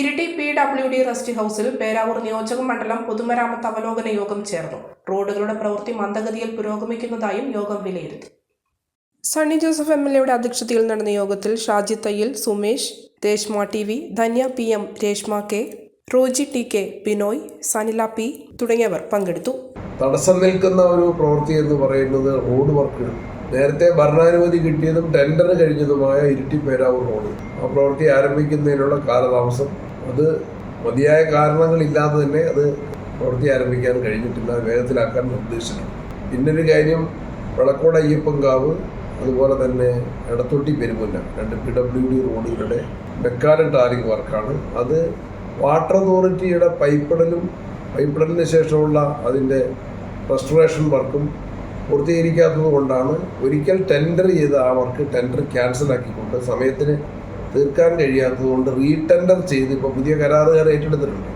Iritty P W D rest ഹൗസിൽ പേരാവൂർ നിയോജക മണ്ഡലം പൊതുമരാമത്ത് അവലോകന യോഗം ചേർന്നു. റോഡുകളുടെ പ്രവൃത്തി മന്ദഗതിയിൽ പുരോഗമിക്കുന്നതായും യോഗം വിലയിരുത്തി. സണ്ണി ജോസഫ് എം എൽ എയുടെ അധ്യക്ഷതയിൽ നടന്ന യോഗത്തിൽ ഷാജി തയ്യൽ Sumesh Reshma T V Dhanya P M Reshma K Roji T K Binoy Sanila P തുടങ്ങിയവർ പങ്കെടുത്തു. തടസ്സം നിൽക്കുന്ന ഒരു പ്രവൃത്തി എന്ന് പറയുന്നത് റോഡ് വർക്കുകൾ നേരത്തെ ഭരണാനുമതി കിട്ടിയതും ടെൻഡർ കഴിഞ്ഞതുമായ ഇരിട്ടി പേരാവൂർ റോഡ്. ആ പ്രവൃത്തി ആരംഭിക്കുന്നതിനുള്ള കാലതാമസം അത് മതിയായ കാരണങ്ങളില്ലാതെ തന്നെ അത് പ്രവൃത്തി ആരംഭിക്കാൻ കഴിഞ്ഞിട്ടില്ല വേഗത്തിലാക്കാൻ നിർദ്ദേശിച്ചിട്ടുണ്ട് പിന്നൊരു കാര്യം വളക്കോട് അയ്യപ്പങ്കാവ് അതുപോലെ തന്നെ എടത്തൊട്ടി പെരുമുന്ന രണ്ട് പി ഡബ്ല്യു ഡി റോഡുകളുടെ മെക്കാലൻ ടാറിംഗ് വർക്കാണ്. അത് വാട്ടർ അതോറിറ്റിയുടെ പൈപ്പിടലും പൈപ്പിടലിന് ശേഷമുള്ള അതിന്റെ റെസ്റ്റോറേഷൻ വർക്കും പൂർത്തീകരിക്കാത്തത് കൊണ്ടാണ് ഒരിക്കൽ ടെൻഡർ ചെയ്ത ആ വർക്ക് ടെൻഡർ ക്യാൻസൽ ആക്കിക്കൊണ്ട് സമയത്തിന് തീർക്കാൻ കഴിയാത്തത് കൊണ്ട് റീടെൻഡർ ചെയ്ത് ഇപ്പോൾ പുതിയ കരാറുകാർ ഏറ്റെടുത്തിട്ടുണ്ട്.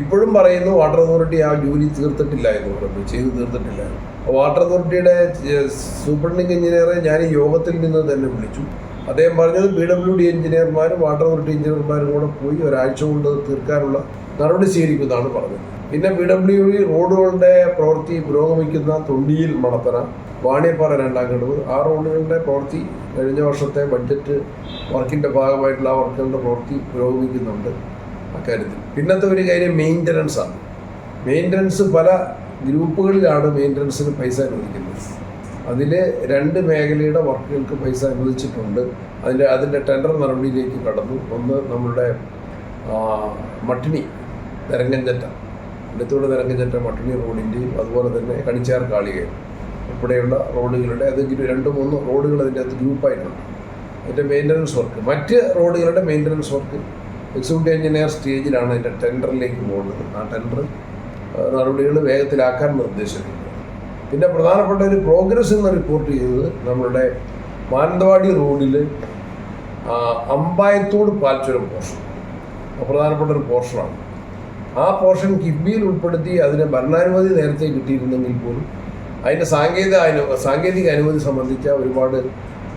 ഇപ്പോഴും പറയുന്നു വാട്ടർ അതോറിറ്റി ആ ജോലി തീർത്തിട്ടില്ല എന്ന് പറഞ്ഞു. ചെയ്ത് തീർത്തിട്ടില്ല. വാട്ടർ അതോറിറ്റിയുടെ സൂപ്രണ്ടിങ് എഞ്ചിനീയറെ ഞാൻ ഈ യോഗത്തിൽ നിന്ന് തന്നെ വിളിച്ചു. അദ്ദേഹം പറഞ്ഞത് പി ഡബ്ല്യു ഡി എഞ്ചിനീയർമാരും വാട്ടർ അതോറിറ്റി എഞ്ചിനീയർമാരും കൂടെ പോയി ഒരാഴ്ച കൊണ്ട് തീർക്കാനുള്ള നടപടി സ്വീകരിക്കുന്നതാണ് പറഞ്ഞത്. പിന്നെ പി ഡബ്ല്യു ഡി റോഡുകളുടെ പ്രവൃത്തി പുരോഗമിക്കുന്ന തൊണ്ടിയിൽ മണത്തന വാണിയപ്പാറ രണ്ടാം കടവ് ആ റോഡുകളുടെ പ്രവൃത്തി കഴിഞ്ഞ വർഷത്തെ ബഡ്ജറ്റ് വർക്കിന്റെ ഭാഗമായിട്ടുള്ള ആ വർക്കുകളുടെ പ്രവൃത്തി പുരോഗമിക്കുന്നുണ്ട് അക്കാര്യത്തിൽ. പിന്നത്തെ ഒരു കാര്യം മെയിന്റനൻസ് ആണ്. മെയിന്റനൻസ് പല ഗ്രൂപ്പുകളിലാണ് മെയിന്റനൻസിന് പൈസ അനുവദിക്കുന്നത്. അതിൽ രണ്ട് മേഖലയുടെ വർക്കുകൾക്ക് പൈസ അനുവദിച്ചിട്ടുണ്ട്. അതിന്റെ അതിന്റെ ടെൻഡർ നടപടിയിലേക്ക് കടന്നു. ഒന്ന് നമ്മളുടെ മട്ടിണി തരങ്കഞ്ചറ്റ ഇടത്തോട് തരങ്കഞ്ചറ്റ മട്ടിണി റോഡിന്റെയും അതുപോലെ തന്നെ കണിച്ചാർ കാളികയും ഉൾപ്പെടെയുള്ള റോഡുകളുടെ അത് രണ്ട് മൂന്ന് റോഡുകൾ അതിന്റെ അകത്ത് ഗ്രൂപ്പായിട്ടുണ്ട്. അതിന്റെ മെയിന്റനൻസ് വർക്ക് മറ്റ് റോഡുകളുടെ മെയിന്റനൻസ് വർക്ക് എക്സിക്യൂട്ടീവ് എഞ്ചിനീയർ സ്റ്റേജിലാണ് അതിന്റെ ടെൻഡറിലേക്ക് പോകുന്നത്. ആ ടെൻഡർ നടപടികൾ വേഗത്തിലാക്കാൻ നിർദ്ദേശിക്കുന്നു പിന്നെ പ്രധാനപ്പെട്ട ഒരു പ്രോഗ്രസ് എന്ന് റിപ്പോർട്ട് ചെയ്തത് നമ്മളുടെ മാനന്തവാടി റോഡിൽ അമ്പായത്തോട് പാൽച്ചുരം പോർഷൻ പ്രധാനപ്പെട്ട ഒരു പോർഷനാണ് ആ പോർഷൻ കിബിയിൽ ഉൾപ്പെടുത്തി അതിന് ഭരണാനുമതി നേരത്തെ കിട്ടിയിരുന്നെങ്കിൽ പോലും അതിന്റെ സാങ്കേതിക അനു സാങ്കേതിക അനുമതി സംബന്ധിച്ച ഒരുപാട്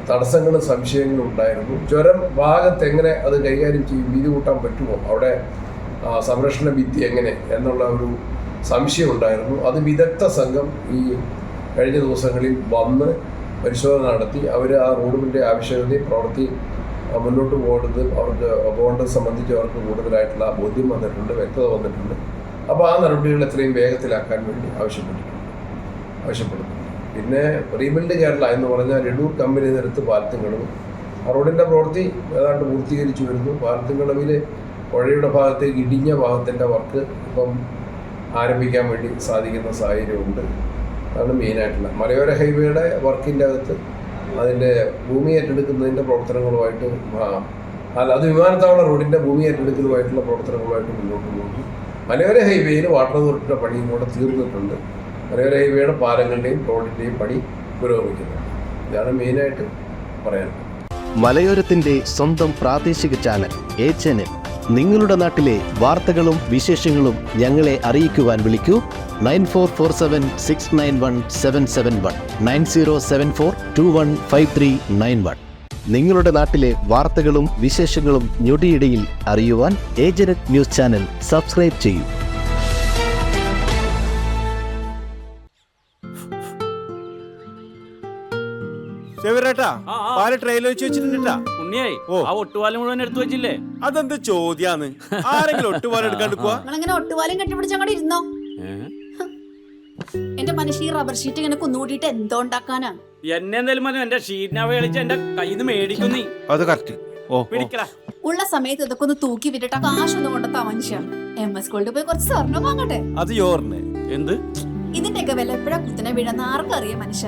തടസ്സങ്ങളും സംശയങ്ങളും ഉണ്ടായിരുന്നു. ചുരം ഭാഗത്ത് എങ്ങനെ അത് കൈകാര്യം ചെയ്യും വീതി കൂട്ടാൻ പറ്റുമോ അവിടെ സംരക്ഷണ ഭിത്തി എങ്ങനെ എന്നുള്ള ഒരു സംശയം ഉണ്ടായിരുന്നു. അത് വിദഗ്ധ സംഘം ഈ കഴിഞ്ഞ ദിവസങ്ങളിൽ വന്ന് പരിശോധന നടത്തി. അവർ ആ റോഡിന്റെ ആവശ്യകതയും പ്രവൃത്തി മുന്നോട്ട് പോകേണ്ടത് അവർക്ക് പോകേണ്ടത് സംബന്ധിച്ച് അവർക്ക് കൂടുതലായിട്ടുള്ള ബോധ്യം വന്നിട്ടുണ്ട് വ്യക്തത വന്നിട്ടുണ്ട്. അപ്പോൾ ആ നടപടികൾ എത്രയും വേഗത്തിലാക്കാൻ വേണ്ടി ആവശ്യപ്പെട്ടിട്ടുണ്ട്. ആവശ്യപ്പെടുന്നു പിന്നെ റീബിൽഡ് കേരള എന്ന് പറഞ്ഞാൽ രണ്ടൂർ കമ്പനി നിരത്ത് പാലത്തുംകടവ് ആ റോഡിന്റെ പ്രവൃത്തി ഏതാണ്ട് പൂർത്തീകരിച്ചു വരുന്നു. പാലത്തുംകടവിൽ പുഴയുടെ ഭാഗത്തേക്ക് ഇടിഞ്ഞ ഭാഗത്തിന്റെ വർക്ക് ഇപ്പം ആരംഭിക്കാൻ വേണ്ടി സാധിക്കുന്ന സാഹചര്യമുണ്ട്. അതാണ് മെയിനായിട്ടുള്ള. മലയോര ഹൈവേയുടെ വർക്കിന്റെ അകത്ത് അതിന്റെ ഭൂമി ഏറ്റെടുക്കുന്നതിന്റെ പ്രവർത്തനങ്ങളുമായിട്ട് അല്ല അത് വിമാനത്താവള റോഡിന്റെ ഭൂമി ഏറ്റെടുക്കലുമായിട്ടുള്ള പ്രവർത്തനങ്ങളുമായിട്ട് മുന്നോട്ട് പോകുന്നു. മലയോര ഹൈവേയിൽ വാട്ടർ അതോറിറ്റിയുടെ പണിയും കൂടെ തീർന്നിട്ടുണ്ട്. മലയോര ഹൈവേയുടെ പാലങ്ങളുടെയും റോഡിന്റെയും പണി പുരോഗമിക്കുന്നു. ഇതാണ് മെയിനായിട്ട് പറയാനുള്ളത് മലയോരത്തിന്റെ സ്വന്തം പ്രാദേശിക ചാനൽ എ ചാനൽ. നിങ്ങളുടെ നാട്ടിലെ വാർത്തകളും വിശേഷങ്ങളും ഞങ്ങളെ അറിയിക്കുവാൻ വിളിക്കൂ. Nine four four seven six nine one seven seven one. Nine zero seven four two one five three nine one. നിങ്ങളുടെ നാട്ടിലെ വാർത്തകളും വിശേഷങ്ങളും ഞൊടിയിടയിൽ അറിയുവാൻ ഏജനറ്റ് ന്യൂസ് ചാനൽ സബ്സ്ക്രൈബ് ചെയ്യൂ. പാൽ വെച്ച് വെച്ചിട്ടുണ്ടാ ഉണ്ണിയായി ആ ഒട്ടുപാലം മുഴുവൻ എടുത്തു വെച്ചില്ലേ? അതെന്ത് ചോദ്യാന്ന്? ആരെങ്കിലും ഒട്ടുപാലം എടുക്കാണ്ട് പോവാ നിങ്ങളിങ്ങനെ ഒട്ടുപാലും കെട്ടിപ്പിടിച്ച് അങ്ങോട്ട് ഇരുന്നോ? എന്റെ മനുഷ്യ ഈ റബ്ബർ ഷീറ്റ് ഇങ്ങനെ കുന്നുകൂട്ടിയിട്ട് എന്തോ ഉണ്ടാക്കാനാ? എന്നെ എന്തായാലും മതി എന്റെ ഷീറ്റിനാവ കളിച്ച് എന്റെ കയ്യിൽ നിന്ന് മേടിക്കും നീ. അത് കറക്റ്റ് ഓ പിടിക്കടാ. ഉള്ള സമയത്ത് ഇതൊക്കെ ഒന്ന് തൂക്കി വിട്ടിട്ട് കാശൊന്നും കൊണ്ടെത്താ മനുഷ്യ എം എസ് ഗോൾഡ് പോയി കുറച്ച് സ്വർണം വാങ്ങട്ടെ? അത് എന്ത്? ഇതിന്റെയൊക്കെ വില എപ്പോഴാ കുത്തിനെ വീഴുന്ന ആർക്കറിയാം മനുഷ്യ.